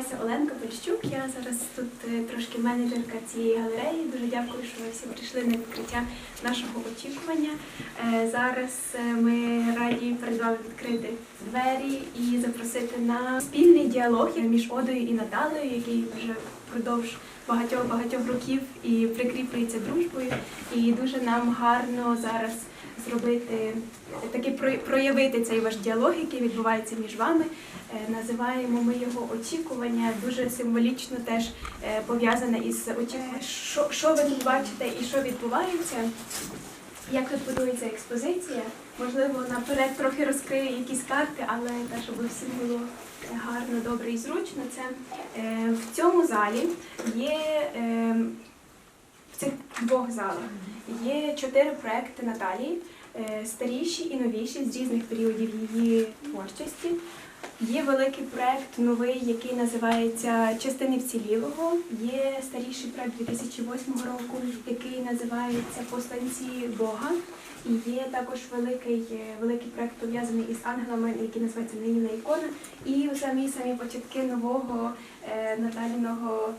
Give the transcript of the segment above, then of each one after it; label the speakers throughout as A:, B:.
A: вступне слово. І я називаюся Оленка Польщук. Я зараз тут е, трошки менеджерка цієї галереї. Дуже дякую, що ви всі прийшли на відкриття нашого очікування. Е, Зараз е, ми раді перед вами відкрити двері і запросити на спільний діалог між Одою і Наталею, який вже впродовж багатьох багатьох років і прикріплюється дружбою. І дуже нам гарно зараз зробити таки про- проявити цей ваш діалог, який відбувається між вами. Е, Називаємо ми його очікування, дуже символічно теж е, пов'язане із очікуванням. Що, що ви тут бачите і що відбувається? Як тут будується експозиція? Можливо, наперед трохи розкрию якісь карти, але те, щоб всім було е, гарно, добре і зручно. Це е, в цьому залі є е, в цих двох залах є чотири проекти Наталії, е, старіші і новіші з різних періодів її творчості. Є великий проект новий, який називається Частини вцілілого. Є старіший проект 2008 року, який називається Посланці Бога. І є також великий, е, великий проект пов'язаний із ангелами, який називається Ниніна ікона. І самі самі початки нового е, Наталіного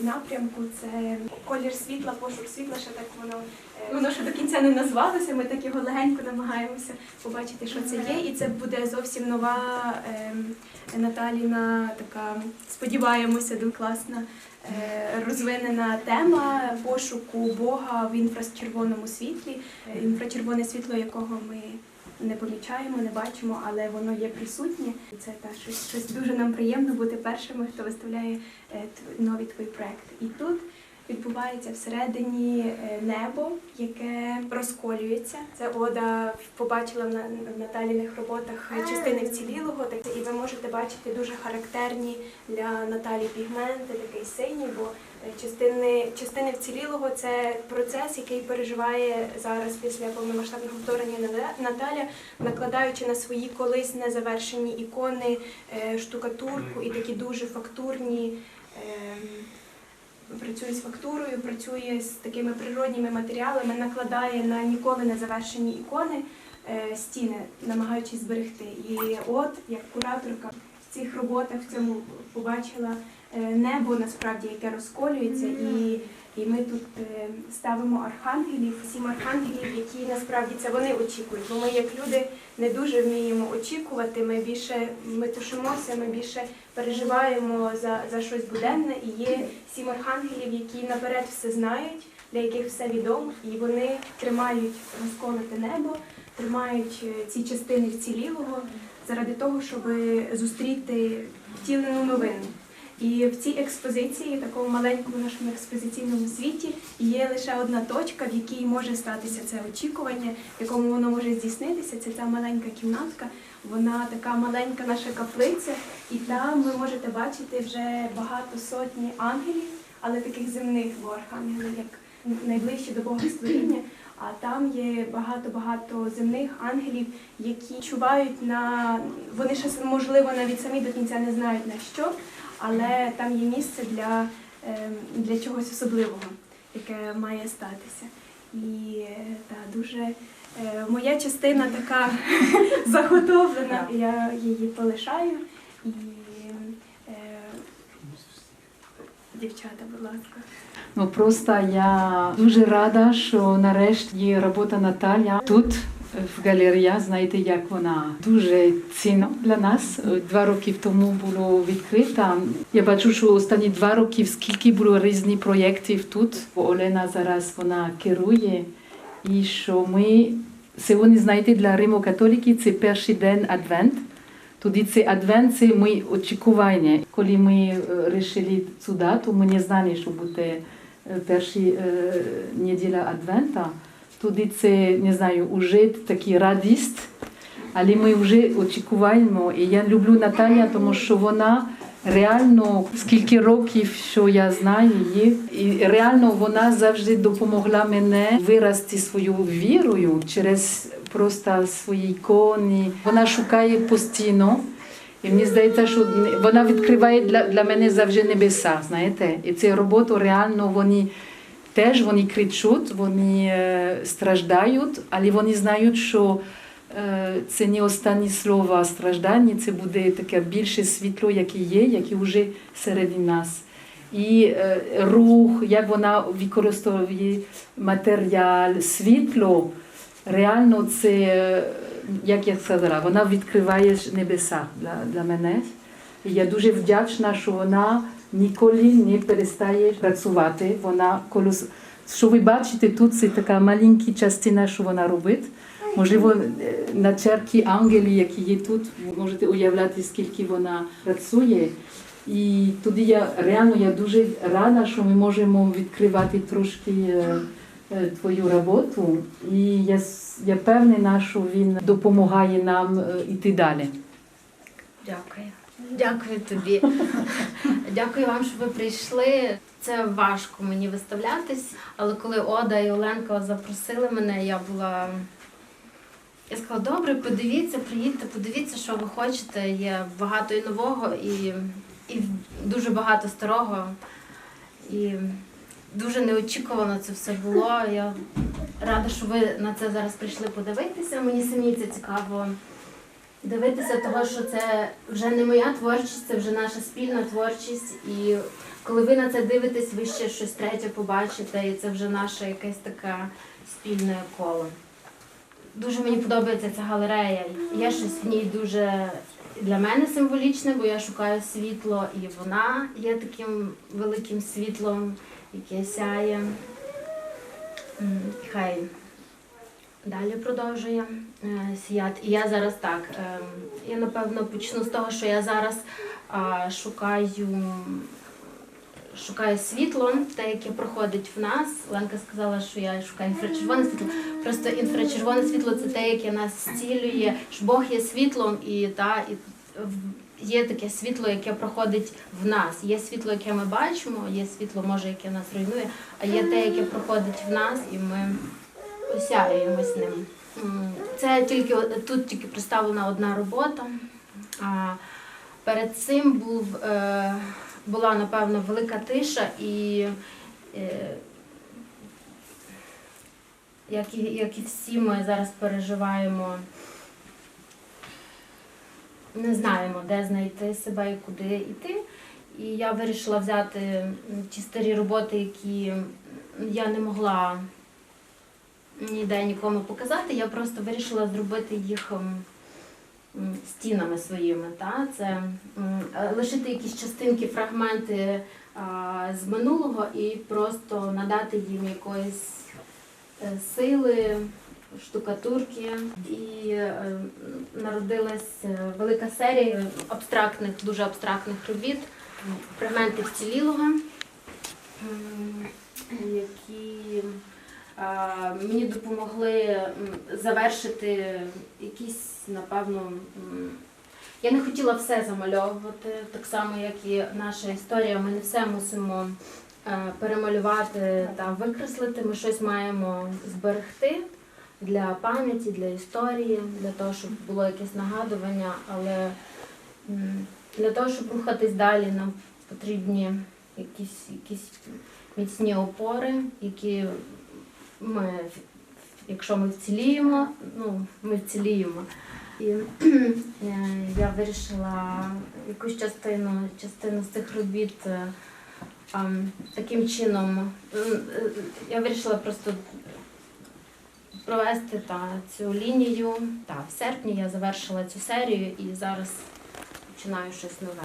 A: напрямку це колір світла, пошук світла, ще так воно е, воно ще до кінця не назвалося. Ми так його легенько намагаємося побачити, що це є. І це буде зовсім нова ем, Наталіна така, сподіваємося, класна е, розвинена тема пошуку Бога в інфрачервоному світлі, Е, інфрачервоне світло, якого ми не помічаємо, не бачимо, але воно є присутнє. І Це та щось, щось дуже нам приємно бути першими, хто виставляє е, нові твої проекти. І тут відбувається всередині е, небо, яке розколюється. Це Ода побачила в Наталіних роботах частини вцілілого. І ви можете бачити дуже характерні для Наталі пігменти, такий синій, бо частини, частини вцілілого це процес, який переживає зараз після повномасштабного вторгнення Наталя, накладаючи на свої колись незавершені ікони е, штукатурку і такі дуже фактурні. ем, Працює з фактурою, працює з такими природніми матеріалами, накладає на ніколи не завершені ікони е, стіни, намагаючись зберегти. І от як кураторка в цих роботах в цьому побачила небо насправді, яке розколюється, і, і ми тут е, ставимо архангелів, сім архангелів, які насправді це вони очікують. Бо ми, як люди, не дуже вміємо очікувати. Ми більше ми тушимося, ми більше переживаємо за, за щось буденне. І є сім архангелів, які наперед все знають, для яких все відомо, і вони тримають розколоте небо, тримають е, ці частини вцілілого заради того, щоб зустріти втілену новину. І в цій експозиції, такому маленькому нашому експозиційному світі, є лише одна точка, в якій може статися це очікування, в якому воно може здійснитися. Це ця маленька кімнатка. Вона така маленька наша каплиця, і там ви можете бачити вже багато сотні ангелів, але таких земних, бо архангели як найближчі до Бога створіння. А там є багато-багато земних ангелів, які чувають на вони ще можливо навіть самі до кінця не знають на що, але там є місце для, ем, для чогось особливого, яке має статися. І та дуже е, моя частина така заготовлена, я її полишаю. І е, дівчата, будь ласка.
B: Ну просто я дуже рада, що нарешті є робота Наталя тут. В галерея, знаєте, як вона дуже цінна для нас. Два роки тому було відкрита. Я бачу, що останні два роки скільки було різних проєктів тут. Бо Олена зараз вона керує. І що ми сьогодні, знаєте, для Римо-католики це перший день Адвент. Тоді це Адвент, це ми очікування. Коли ми вирішили цю дату, ми не знали, що буде е, перша е, неділя Адвента. Тоді це, не знаю, вже такий радість, але ми вже очікуємо. І я люблю Наталя, тому що вона реально скільки років, що я знаю її, і реально вона завжди допомогла мене вирости свою вірою через просто свої ікони. Вона шукає постійно. І мені здається, що вона відкриває для, для мене завжди небеса, знаєте. І цю роботу реально вони теж вони кричуть, вони е, страждають, але вони знають, що е, це не останні слова страждання, це буде таке більше світло, яке є, яке вже серед нас. І е, рух, як вона використовує матеріал, світло, реально це, як я сказала, вона відкриває небеса для, для мене. І я дуже вдячна, що вона ніколи не перестає працювати. Вона колос... Що ви бачите тут, це така маленька частина, що вона робить. Можливо, е, на черкі ангелі, які є тут, ви можете уявляти, скільки вона працює. І тоді я реально я дуже рада, що ми можемо відкривати трошки е, е, твою роботу. І я, я певна, що він допомагає нам йти далі.
C: Дякую. Дякую тобі. Дякую вам, що ви прийшли. Це важко мені виставлятись, але коли Ода і Оленка запросили мене, я була. Я сказала, добре, подивіться, приїдьте, подивіться, що ви хочете. Є багато і нового, і, і дуже багато старого. І дуже неочікувано це все було. Я рада, що ви на це зараз прийшли подивитися. Мені самі це цікаво дивитися, того, що це вже не моя творчість, це вже наша спільна творчість. І коли ви на це дивитесь, ви ще щось третє побачите, і це вже наше якесь таке спільне коло. Дуже мені подобається ця галерея. Є щось в ній дуже для мене символічне, бо я шукаю світло, і вона є таким великим світлом, яке сяє. Хай Далі продовжує е, сіяти. І я зараз так. е, я напевно почну з того, що я зараз шукаю, шукаю світло, те, яке проходить в нас. Ленка сказала, що я шукаю інфрачервоне світло. Просто інфрачервоне світло це те, яке нас зцілює. Бог є світлом, і, та, і є таке світло, яке проходить в нас. Є світло, яке ми бачимо, є світло, може, яке нас руйнує, а є те, яке проходить в нас, і ми осяюємось ним. Це тільки тут тільки представлена одна робота. А перед цим був, е, була напевно велика тиша і. Е, як і, як і всі ми зараз переживаємо, не знаємо, де знайти себе і куди йти. І я вирішила взяти ті старі роботи, які я не могла ніде нікому показати. Я просто вирішила зробити їх ем, стінами своїми. Та? Це е, лишити якісь частинки, фрагменти з минулого і просто надати їм якоїсь е, сили, штукатурки. І е, народилась е, велика серія абстрактних, дуже абстрактних робіт, фрагменти вцілілого, які мені допомогли завершити якісь, напевно. Я не хотіла все замальовувати, так само, як і наша історія. Ми не все мусимо е, перемалювати та викреслити. Ми щось маємо зберегти для пам'яті, для історії, для того, щоб було якесь нагадування. Але для того, щоб рухатись далі, нам потрібні якісь, якісь міцні опори, які ми, якщо ми вціліємо, ну, ми вціліємо. І е, я вирішила якусь частину, частину з цих робіт е, таким чином. е, Я вирішила просто провести та, цю лінію. Та, в серпні я завершила цю серію і зараз починаю щось нове.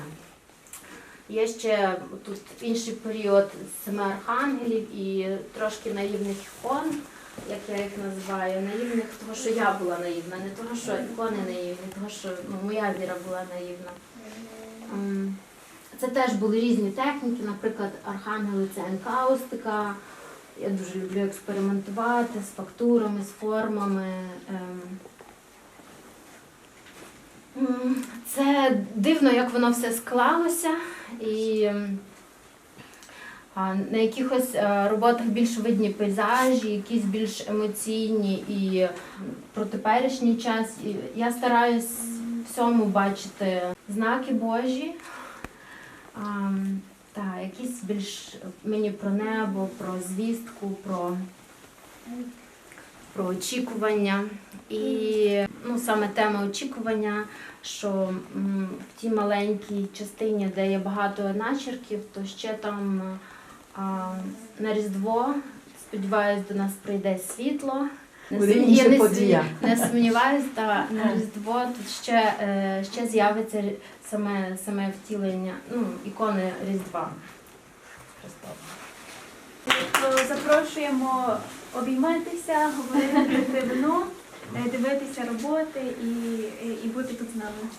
C: Є ще тут інший період семи архангелів і трошки наївних ікон, як я їх називаю. Наївних, тому що я була наївна, не того, що ікони наївні, тому що ну, моя віра була наївна. Ем, Це теж були різні техніки, наприклад, архангели це енкаустика. Я дуже люблю експериментувати з фактурами, з формами. Це дивно, як воно все склалося. І на якихось е, роботах більш видні пейзажі, якісь більш емоційні і про теперішній час. І я стараюсь всьому бачити знаки Божі. Та, якісь більш мені про небо, про звістку, про, про очікування. І ну, саме тема очікування, що в тій маленькій частині, де є багато начерків, то ще там а, на Різдво, сподіваюсь, до нас прийде світло. Не я не,
B: подія.
C: не сумніваюсь, та на Різдво тут ще, е, ще з'явиться саме, саме втілення, ну, ікони Різдва
A: запрошуємо обійматися, говорити про вино, е, дивитися роботи і, і, бути тут з нами.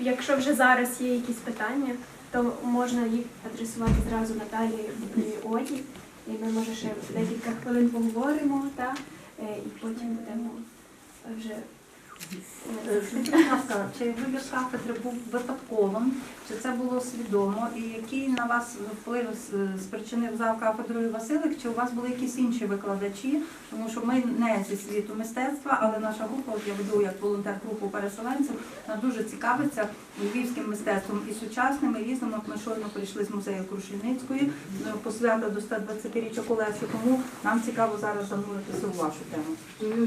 A: Якщо вже зараз є якісь питання, то можна їх адресувати зразу Наталії і Оді. І ми може ще декілька хвилин поговоримо, та, е, і потім будемо вже.
D: Будь ласка, чи вибір кафедри був випадковим, чи це було свідомо, і який на вас вплив спричинив зал кафедрою Василик, чи у вас були якісь інші викладачі? Тому що ми не зі світу мистецтва, але наша група, от я веду як волонтер групу переселенців, вона дуже цікавиться львівським мистецтвом і сучасним, і різним. От Ми щойно прийшли з музею Крушельницької е, по свято до 120-річчя Колеси, тому нам цікаво зараз зануритися у вашу тему.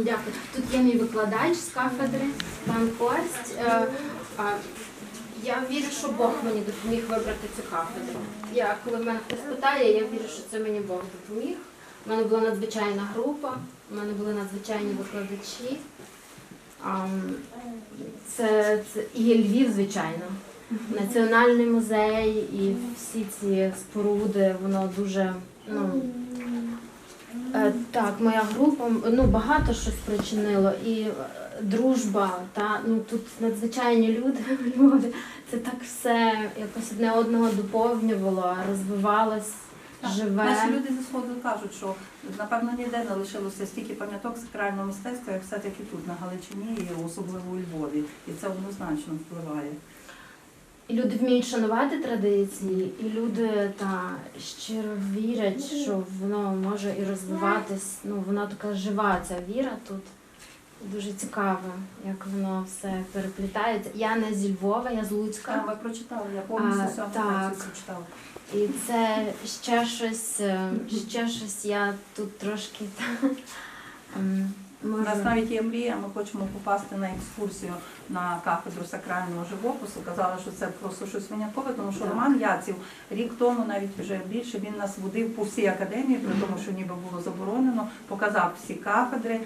C: Дякую. Тут є мій викладач з кафедри, пан Кость. Е, Я вірю, що Бог мені допоміг вибрати цю кафедру. Я, коли мене хтось питає, я вірю, що це мені Бог допоміг. У мене була надзвичайна група, у мене були надзвичайні викладачі. Це, це і Львів, звичайно. Національний музей і всі ці споруди, воно дуже ну, Е, Так, моя група ну багато що спричинило, і дружба, та ну тут надзвичайні люди в Львові. Це так все якось одне одного доповнювало, розвивалось, живе.
D: Наші люди зі сходу кажуть, що напевно ніде не лишилося стільки пам'яток сакрального мистецтва, як все-таки тут, на Галичині, і особливо у Львові. І це однозначно впливає.
C: І люди вміють шанувати традиції, і люди та щиро вірять, що воно може і розвиватись. Ну вона така жива, ця віра тут. Дуже цікаво, як воно все переплітається. Я не зі Львова, я з Луцька.
D: Так, ви прочитали, я повністю
C: А, так.
D: прочитала.
C: І це ще щось, е, ще щось я тут трошки та, ем,
D: У нас навіть є мрія, ми хочемо попасти на екскурсію на кафедру сакрального живопису. Казали, що це просто щось виняткове, тому що. Роман Яців рік тому, навіть вже більше, він нас водив по всій академії, при тому, що ніби було заборонено, показав всі кафедри,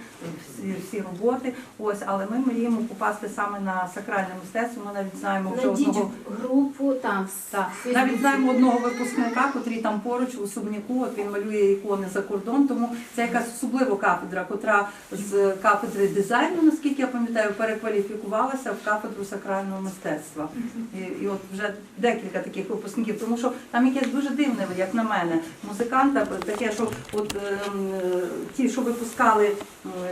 D: всі, всі роботи. Ось, але ми мріємо попасти саме на сакральне мистецтво. Ми навіть знаємо вже
C: Найдіть
D: одного.
C: групу там.
D: Так, навіть знаємо одного випускника, котрий там поруч у Субніку, от він малює ікони за кордон, тому це якась особлива кафедра, котра з кафедри дизайну, наскільки я пам'ятаю, перекваліфікувалася в кафедру сакрального мистецтва. І, і от вже декілька таких випускників, тому що там якесь дуже дивне, як на мене, музиканта, таке, що от ем, е, ті, що випускали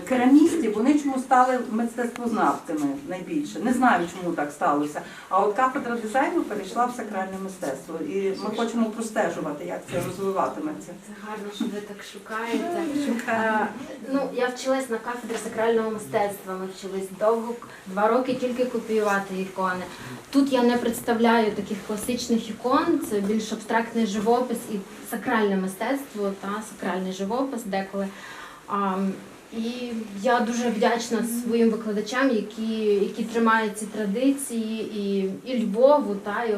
D: керамістів, вони чому стали мистецтвознавцями найбільше. Не знаю, чому так сталося. А от кафедра дизайну перейшла в сакральне мистецтво. І ми хочемо простежувати, як це розвиватиметься.
C: Це гарно, що ви так шукаєте. Е, ну, я вчилась на кафедрі сакрального мистецтва. Ми вчились довго, два роки тільки копіювати ікони. Тут я не представляю таких класичних ікон, це більш абстрактний живопис і сакральне мистецтво та сакральний живопис деколи. А, і я дуже вдячна своїм викладачам, які, які тримають ці традиції, і, і Львову, та, і,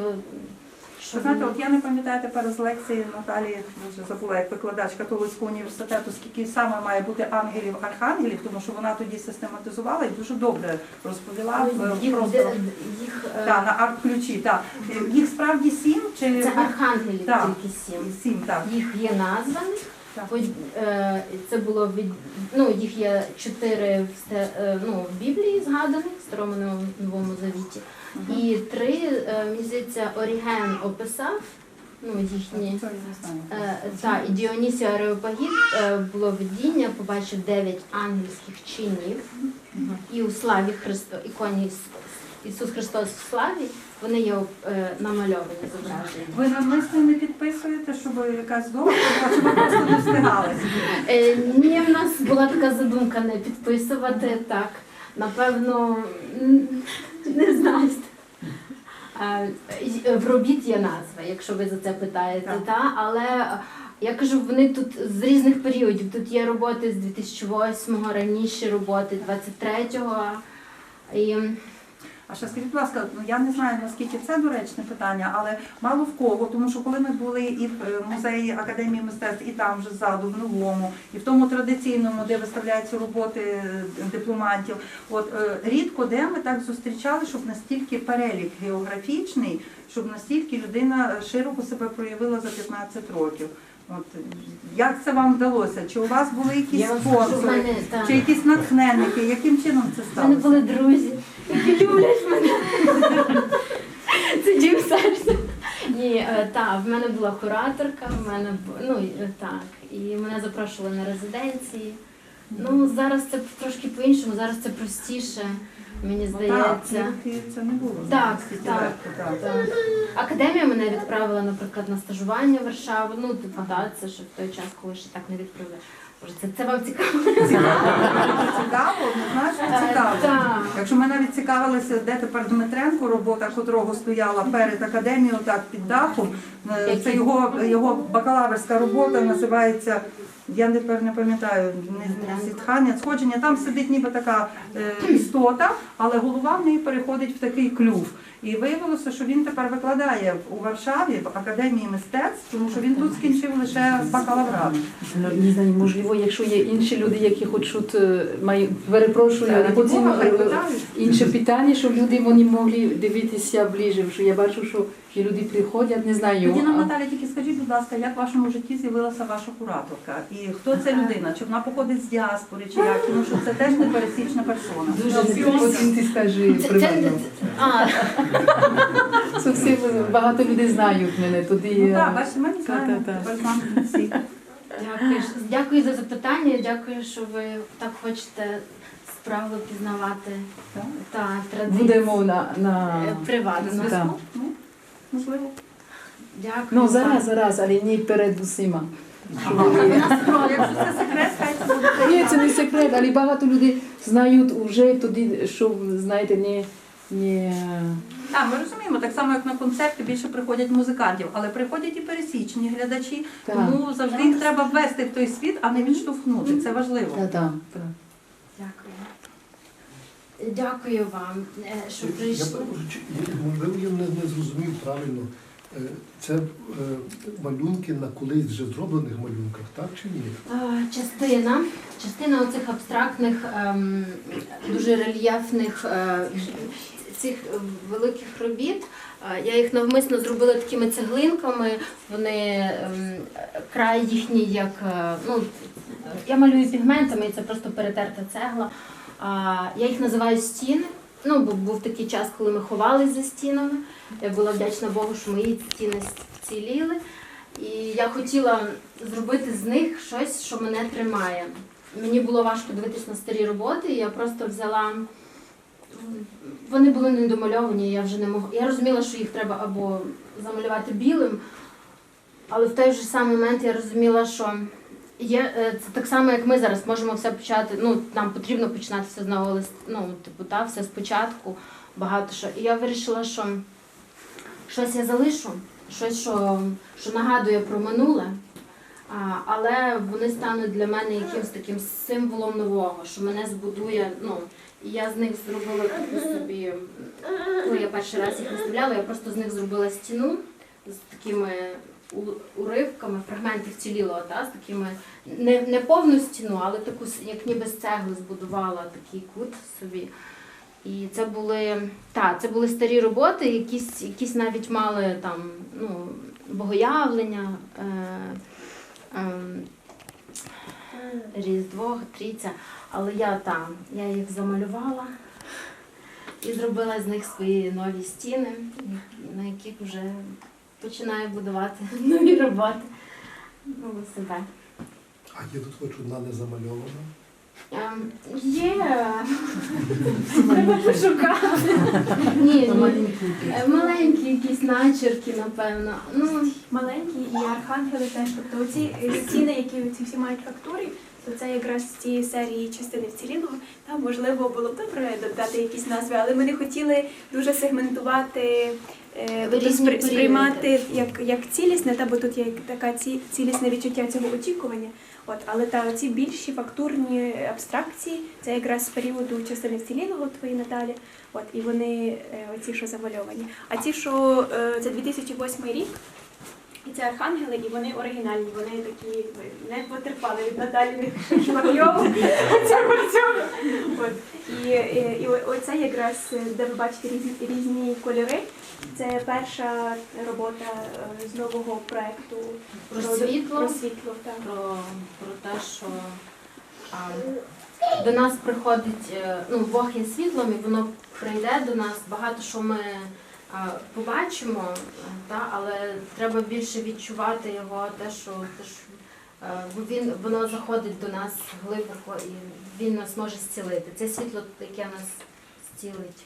D: Ви знаєте, от я не пам'ятаю тепер з лекції Наталії, вже забула як викладач католицького університету, скільки саме має бути ангелів архангелів, тому що вона тоді систематизувала і дуже добре розповіла в-
C: їх,
D: просто
C: їх, е,
D: та, на арт-ключі. Так. Їх справді сім чи
C: Це архангелів
D: Так.
C: тільки сім.
D: сім, так.
C: Їх є названих. Е, Це було від ну їх є чотири в е, ну, в Біблії згаданих в старому Новому- новому І три е, мені здається, Оріген описав. Ну їхні. Е, та, і Діонісій Ареопагіт е, було видіння, побачив дев'ять ангельських чинів. І у славі Христо, іконі Іс- Ісус Христос в славі, вони є е, намальовані зображені.
D: Ви навмисно не підписуєте, щоб якась довга, чи ви просто не встигали?
C: Е, ні, в нас була така задумка не підписувати так. Напевно, не знаю. Е, В робіт є назва, якщо ви за це питаєте,
D: Так.
C: та? але е, я кажу, вони тут з різних періодів. Тут є роботи з 2008-го, раніше роботи 23-го. І
D: А ще скажіть, будь ласка, ну я не знаю наскільки це доречне питання, але мало в кого, тому що коли ми були і в е, музеї Академії мистецтв, і там вже ззаду, в новому, і в тому традиційному, де виставляються роботи е, дипломантів, от е, рідко де ми так зустрічали, щоб настільки перелік географічний, щоб настільки людина широко себе проявила за 15 років. От як це вам вдалося? Чи у вас були якісь спонсори, чи якісь натхненники? Яким чином це
C: в мене були друзі, які люблять мене. Це дім. Ні, е, так, в мене була кураторка, в мене ну е, так, і мене запрошували на резиденції. Ну зараз це трошки по-іншому, зараз це простіше, мені здається.
D: тільки це не було.
C: Так, так,
D: так.
C: Так. Академія мене відправила, наприклад, на стажування в Варшаву. Ну, типу, так, це ще в той час, коли ще так не відправляли. Це, це вам цікаво?
D: Цікаво, однозначно
C: Е,
D: цікаво.
C: Так.
D: Якщо ми навіть цікавилися, де тепер Дмитренко, робота котрого стояла перед академією, так під дахом. е, Це його, його бакалаврська робота називається. Я тепер не пам'ятаю, не, не зітхання, сходження. Там сидить ніби така е, істота, але голова в неї переходить в такий клюв. І виявилося, що він тепер викладає у Варшаві в академії мистецтв, тому що він тут скінчив лише бакалаврат.
B: Ну, не знаю, можливо, якщо є інші люди, які хочуть е, маю, перепрошую,
D: Раді
B: потім е, інше питання, щоб люди вони могли дивитися ближче, що я бачу, що і люди приходять, не знаю.
D: Тоді нам
B: а-
D: Наталя, тільки скажіть, будь ласка, як в вашому житті з'явилася ваша кураторка? І хто це людина? Чи вона походить з діаспори, чи як? Тому що це теж непересічна персона.
B: Дуже потім ти скажи Всі багато людей знають мене. Тоді
D: Ну так, бачите, ми не знаємо.
B: Та-та-та.
D: Тепер знаємо всі.
C: дякую, дякую за запитання. Дякую, що ви так хочете справу пізнавати
D: Так.
C: та традиції
B: будемо на, на...
C: Е, приватно.
B: Так.
D: зв'язку? Ну, можливо.
C: Дякую.
B: Ну, зараз, зараз, але не перед усіма.
D: Якщо це секрет, хай це буде.
B: Ні, це не секрет, але багато людей знають вже тоді, що, знаєте, не... не...
D: Так, ми розуміємо, так само як на концерти більше приходять музикантів, але приходять і пересічні глядачі,
B: Так.
D: тому завжди їх треба ввести в той світ, а не відштовхнути. Це важливо.
B: Та, та, та.
C: Дякую. Дякую вам, е, що
E: Я
C: прийшли.
E: перепрошую, чи- можливо, я не, не зрозумів правильно. Е, Це е, малюнки на колись вже зроблених малюнках, так чи ні?
C: Частина, частина оцих абстрактних, ем, дуже рельєфних е, цих великих робіт. Я їх навмисно зробила такими цеглинками. Вони ем, край їхній, як ну я малюю пігментами, і це просто перетерта цегла. Я їх називаю стіни. Ну, був такий час, коли ми ховались за стінами. Я була вдячна Богу, що мої стіни вціліли. І я хотіла зробити з них щось, що мене тримає. Мені було важко дивитись на старі роботи, і я просто взяла. Вони були недомальовані, я вже не могла. Я розуміла, що їх треба або замалювати білим, але в той же самий момент я розуміла, що є, е, це так само, як ми зараз можемо все почати. Ну, нам потрібно починати все знову лист, ну, типу, та, все спочатку, багато що. І я вирішила, що щось я залишу, щось, що, що нагадує про минуле. А, але вони стануть для мене якимось таким символом нового, що мене збудує. Ну, і я з них зробила таку собі, коли я перший раз їх виставляла, я просто з них зробила стіну з такими уривками, фрагменти вцілілого, та, з такими не, не повну стіну, але таку, як ніби з цегли збудувала такий кут собі. І це були, та, це були старі роботи, якісь, якісь навіть мали там, ну, богоявлення, е, е, Різдво, Трійця. Але я там, я їх замалювала і зробила з них свої нові стіни, на яких вже починаю будувати нові роботи. Ну, себе.
E: А є тут хоч одна не замальована.
C: Ем, Є. Треба пошукати. Ні, ні. Е, Маленькі якісь начерки, напевно. Ну,
A: Маленькі і архангели теж. Тобто оці е, стіни, які ці всі мають фактури, то це якраз з цієї серії частини вцілілого. Там можливо було б добре додати якісь назви, але ми не хотіли дуже сегментувати. е, тобто
C: Різні
A: сприймати як, як цілісне, та бо тут є така ці, цілісне відчуття цього очікування. От, але та ці більші фактурні абстракції, це якраз з періоду частини вцілілого твої Наталі. От, і вони е, оці, що завальовані. А ці, що е, це 2008 рік, і це архангели, і вони оригінальні, вони такі не потерпали від Наталі. От. І, і, і оце якраз, е, де ви бачите різні, різні кольори. Це перша робота е, з нового проекту
C: Про світло.
A: Про світло, так.
C: про, про те, що а, до нас приходить, е, ну, Бог є світлом, і воно прийде до нас. Багато що ми побачимо, е, та, але треба більше відчувати його, те, що, те, що е, бо він, воно заходить до нас глибоко і він нас може зцілити. Це світло, яке нас зцілить.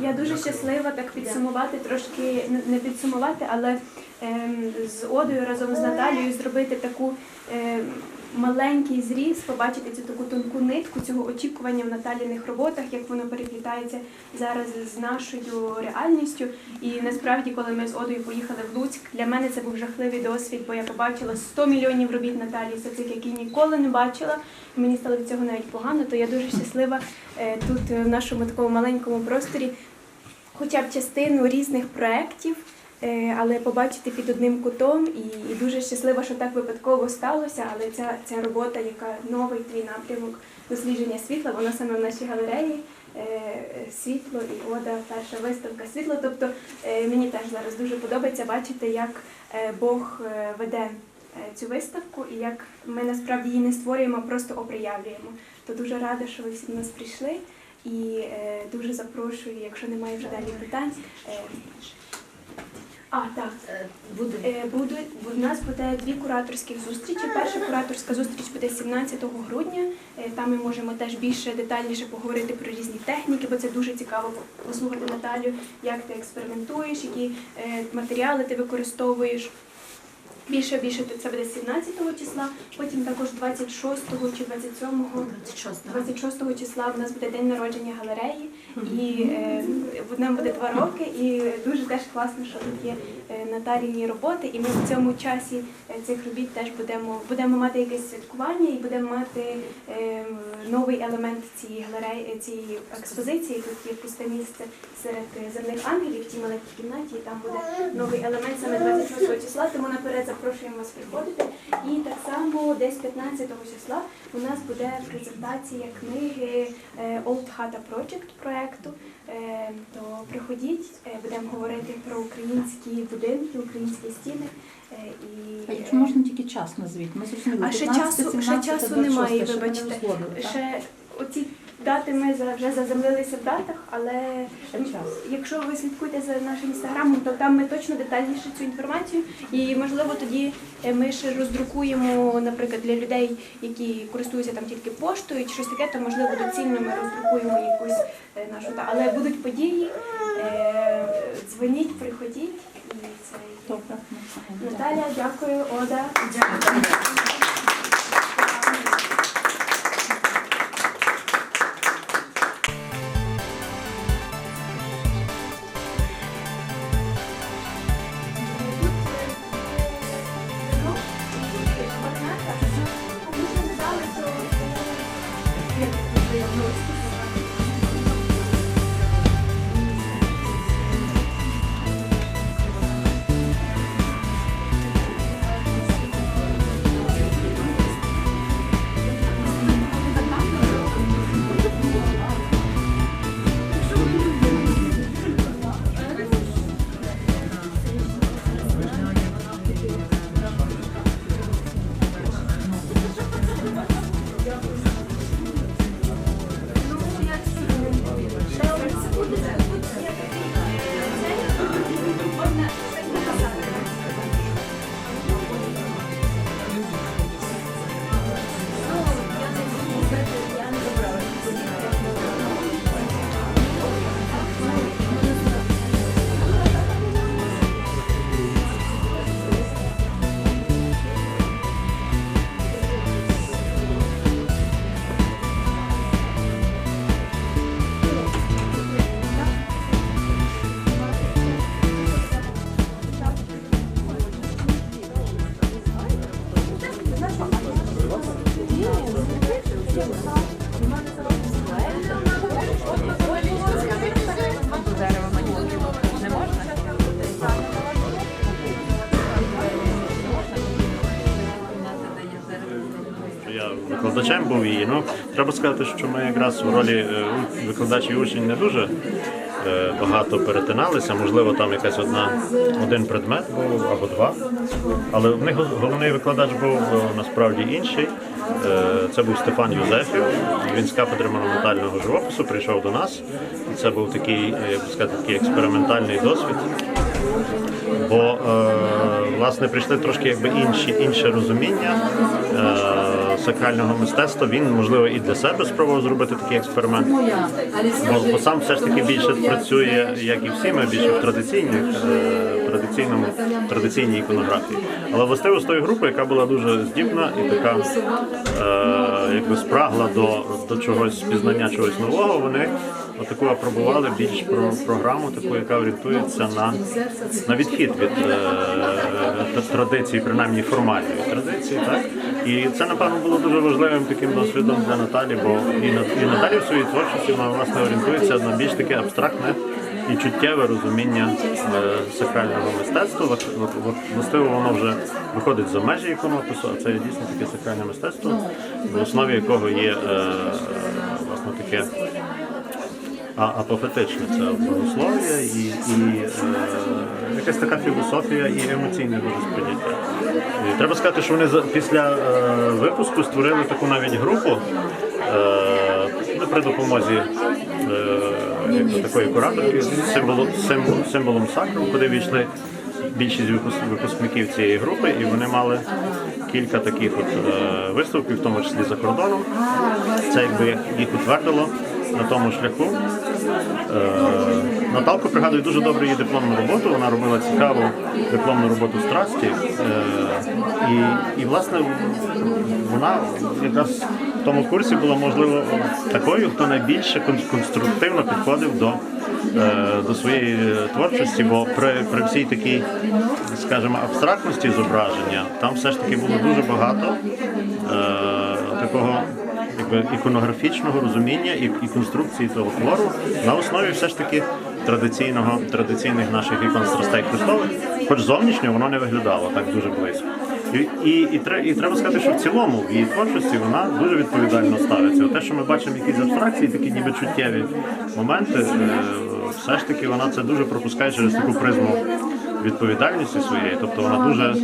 A: Я дуже щаслива так підсумувати, трошки не- не підсумувати, але ем, з Одою разом з Наталією зробити таку ем, маленький зріз, побачити цю таку тонку нитку цього очікування в Наталіних роботах, як воно переплітається зараз з нашою реальністю. І насправді, коли ми з Одою поїхали в Луцьк, для мене це був жахливий досвід, бо я побачила 100 мільйонів робіт Наталії Сацик, які ніколи не бачила. І мені стало від цього навіть погано, то я дуже щаслива е, тут е, в нашому такому маленькому просторі хоча б частину різних проєктів, але побачити під одним кутом. І, і дуже щаслива, що так випадково сталося. Але ця, ця робота, яка новий твій напрямок дослідження світла, вона саме в нашій галереї. е, Світло і ода, перша виставка світло. Тобто е, мені теж зараз дуже подобається бачити, як е, Бог е, веде е, цю виставку і як ми насправді її не створюємо, а просто оприявлюємо. То дуже рада, що ви всі до нас прийшли. І е, дуже запрошую, якщо немає вже далі питань. Е, а, так.
C: Буде. Буде
A: Е, у нас буде дві кураторські зустрічі. Перша кураторська зустріч буде 17 грудня. Е, Там ми можемо теж більше детальніше поговорити про різні техніки, бо це дуже цікаво послухати Наталю, як ти експериментуєш, які е, матеріали ти використовуєш. Більше більше це буде 17 числа, потім також 26 чи 27
C: 26
A: 26 числа в нас буде день народження галереї, і е, нам буде два роки. І дуже теж класно, що тут є е, Наталіні роботи. І ми в цьому часі е, цих робіт теж будемо будемо мати якесь святкування і будемо мати е, новий елемент цієї галереї, цієї експозиції. Тут є пусте місце серед земних ангелів в тій маленькій кімнаті. І там буде новий елемент саме 26 числа. Тому наперед запрошуємо вас приходити. І так само десь 15 числа у нас буде презентація книги е, Old Hata Project проекту. Е, То приходіть, е, будемо говорити про українські будинки, українські стіни. І
D: А якщо можна тільки час назвіть, ми зрозуміли.
A: А ще часу- ще часу немає, вибачте. ще оці дати ми вже заземлилися в датах, але якщо ви слідкуєте за нашим інстаграмом, то там ми точно детальніше цю інформацію. І можливо тоді е, ми ще роздрукуємо, наприклад, для людей, які користуються там тільки поштою чи щось таке, то можливо доцільно ми роздрукуємо якусь е, нашу та. Але будуть події, е, дзвоніть, приходіть і це.
D: Добре.
A: Наталя, дякую, Ода.
C: Дякую.
F: Ну, треба сказати, що ми якраз ролі е, у- викладач і учень не дуже е, багато перетиналися. Можливо, там якась одна один предмет був або два. Але в них головний викладач був е, насправді інший. Це був Стефан Юзефів. Він з кафедри монументального живопису прийшов до нас. Це був такий, як би сказати, такий експериментальний досвід. Бо власне прийшли трошки якби інші інше розуміння е, сакрального мистецтва. Він можливо і для себе спробував зробити такий експеримент. Бо, бо сам все ж таки більше працює, як і всі ми, більше в традиційних, е, традиційному, традиційній іконографії. Але властиво з тої групи, яка була дуже здібна і така е, якби спрагла до, до чогось пізнання чогось нового, вони отаку апробували більш про програму, таку, яка орієнтується на, на відхід від е, традиції, принаймні формальної традиції. Так? І це, напевно, було дуже важливим таким досвідом для Наталі, бо і, і Наталі в своїй творчості вона власне орієнтується на більш таке абстрактне і чуттєве розуміння е, сакрального мистецтва. Властиво воно вже виходить за межі іконопису, а це дійсно таке сакральне мистецтво, в основі якого є е, власне таке а, апофетичне це богослов'я і, і е, якась така філософія і емоційне дуже сприйняття. І треба сказати, що вони після е, випуску створили таку навіть групу е, при допомозі е, такої кураторки з символом, символ- символом сакру, куди війшли більшість випуск- випускників цієї групи, і вони мали кілька таких от е, виставків, в тому числі за кордоном. Це якби їх утвердило на тому шляху. Е, Наталку пригадую дуже добре її дипломну роботу. Вона робила цікаву дипломну роботу страсті. Е, І, і власне вона якраз в тому курсі була можливо такою, хто найбільше конструктивно підходив до, е, до своєї творчості, бо при, при всій такій, скажімо, абстрактності зображення там все ж таки було дуже багато такого іконографічного розуміння і, конструкції того твору на основі все ж таки традиційного традиційних наших ікон страстей Христових, хоч зовнішньо воно не виглядало так дуже близько. І, і, і, і треба сказати, що в цілому в її творчості вона дуже відповідально ставиться. Те, що ми бачимо якісь абстракції, такі ніби чуттєві моменти, е, все ж таки вона це дуже пропускає через таку призму відповідальності своєї, тобто вона дуже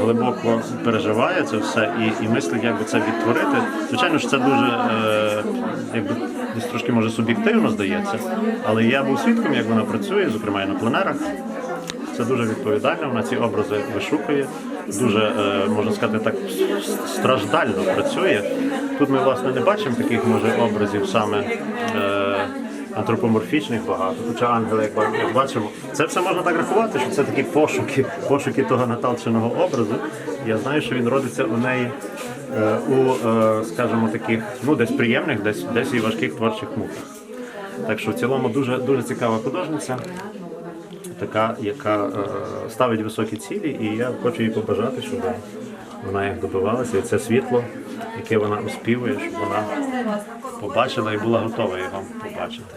F: глибоко переживає це все і, і мислить, як би це відтворити. Звичайно ж, це дуже е, якби трошки може суб'єктивно здається, але я був свідком, як вона працює, зокрема і на пленерах. Це дуже відповідально, вона ці образи вишукує, дуже, е, можна сказати, так страждально працює. Тут ми, власне, не бачимо таких, може, образів саме е, антропоморфічних багато. Хоча ангели, як бачимо, це все можна так рахувати, що це такі пошуки, пошуки того наталченого образу. Я знаю, що він родиться у неї е, у, е, скажімо, таких, ну, десь приємних, десь, десь і важких творчих муках. Так що в цілому дуже, дуже цікава художниця така, яка е, ставить високі цілі, і я хочу їй побажати, щоб вона їх добивалася, і це світло, яке вона оспівує, щоб вона побачила і була готова його побачити.